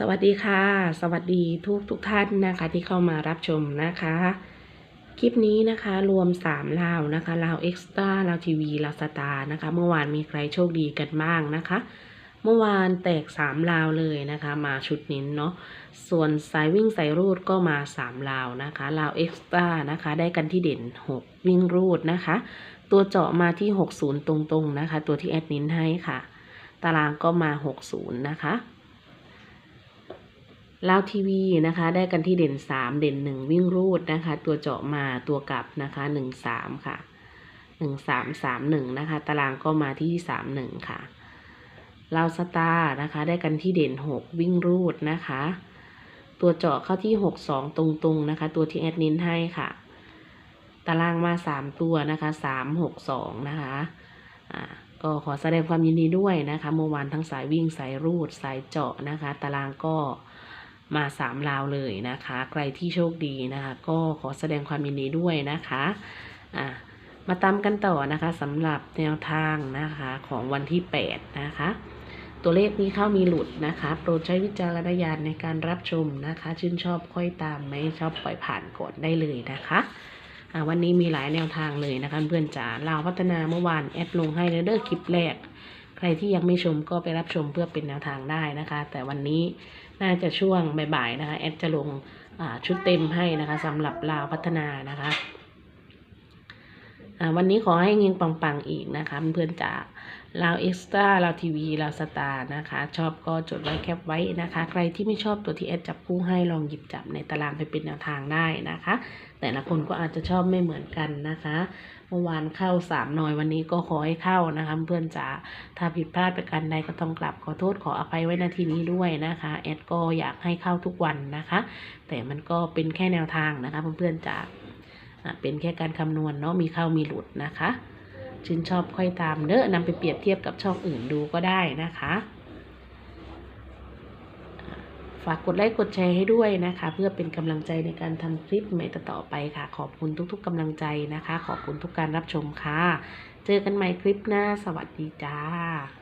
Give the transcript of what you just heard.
สวัสดีค่ะ สวัสดีทุกทุกท่านนะคะที่เข้ามารับชมนะคะ คลิปนี้นะคะรวม3ลาวนะคะลาวเอ็กซ์ตร้าลาวทีวีลาวสตาร์นะคะ เมื่อวานมีใครโชคดีกันบ้างนะคะ เมื่อวานแตก3ลาวเลยนะคะ มาชุดนิ้นเนาะส่วนสายวิ่งสายรูดก็มา3ลาวนะคะลาวเอ็กซ์ตร้านะคะ ได้กันที่เด่น 6 วิ่งรูดนะคะ ตัวเจาะมาที่ 60 ตรงๆนะคะ ตัวที่แอดนิ้นให้ค่ะ ตารางก็มา 60 นะคะ ลาวทีวีนะคะ ได้กันที่เด่นสามเด่นหนึ่งวิ่งรูดนะคะ ตัวเจาะมาตัวกลับนะคะหนึ่งสามค่ะหนึ่งสามสามหนึ่งนะคะ ตารางก็มาที่สามหนึ่งค่ะลาวสตาร์นะคะ ได้กันที่เด่นหกวิ่งรูดนะคะ ตัวเจาะเข้าที่หกสองตรงๆนะคะ ตัวที่แอดนินให้ค่ะ ตารางมาสามตัวนะคะสามหกสองนะคะอ่าก็ขอแสดงความยินดีด้วยนะคะ เมื่อวานทั้งสายวิ่งสายรูดสายเจาะนะคะ ตารางก็ มาสามลาวเลยนะคะ ใครที่โชคดีนะคะ ก็ขอแสดงความยินดีด้วยนะคะอะมาตามกันต่อนะคะสำหรับแนวทางนะคะของวันที่ 8 นะคะ ตัวเลขนี้เข้ามีหลุดนะคะ โปรดใช้วิจารณญาณในการรับชมนะคะ ชื่นชอบค่อยตามไม่ชอบปล่อยผ่านก่อนได้เลยนะคะอะวันนี้มีหลายแนวทางเลยนะคะเพื่อนจ๋าลาวพัฒนาเมื่อวานแอดลงให้เลเด้อคลิปแรก ใครที่ยังไม่ชมก็ไปรับชมเพื่อเป็นแนวทางได้นะคะ แต่วันนี้น่าจะช่วงบ่ายๆนะคะแอดจะลงชุดเต็มให้นะคะสำหรับลาวพัฒนานะคะ วันนี้ขอให้เงิงปังๆอีกนะคะเพื่อนๆจากลาเอ็กซ์ตร้าลาทีวีลาสตาร์นะคะ ชอบก็จดไว้แคปไว้นะคะ ใครที่ไม่ชอบตัวที่แอดจับคู่ให้ลองหยิบจับในตารางไปเป็นแนวทางได้นะคะ แต่ละคนก็อาจจะชอบไม่เหมือนกันนะคะ เมื่อวานเข้าสามหน่อยวันนี้ก็ขอให้เข้านะคะ เพื่อนจ๋าถ้าผิดพลาดประการใดก็ต้องกลับขอโทษขออภัยไว้นาทีนี้ด้วยนะคะแอดก็อยากให้เข้าทุกวันนะคะ แต่มันก็เป็นแค่แนวทางนะคะเพื่อนๆจ๋า เป็นแค่การคำนวณเนาะมีเข้ามีหลุดนะคะชื่นชอบค่อยตามเด้อนำไปเปรียบเทียบกับช่องอื่นดูก็ได้นะคะฝากกดไลค์กดแชร์ให้ด้วยนะคะ เพื่อเป็นกำลังใจในการทำคลิปใหม่ต่อไปค่ะ ขอบคุณทุกๆกำลังใจนะคะ ขอบคุณทุกการรับชมค่ะ เจอกันใหม่คลิปหน้า สวัสดีจ้า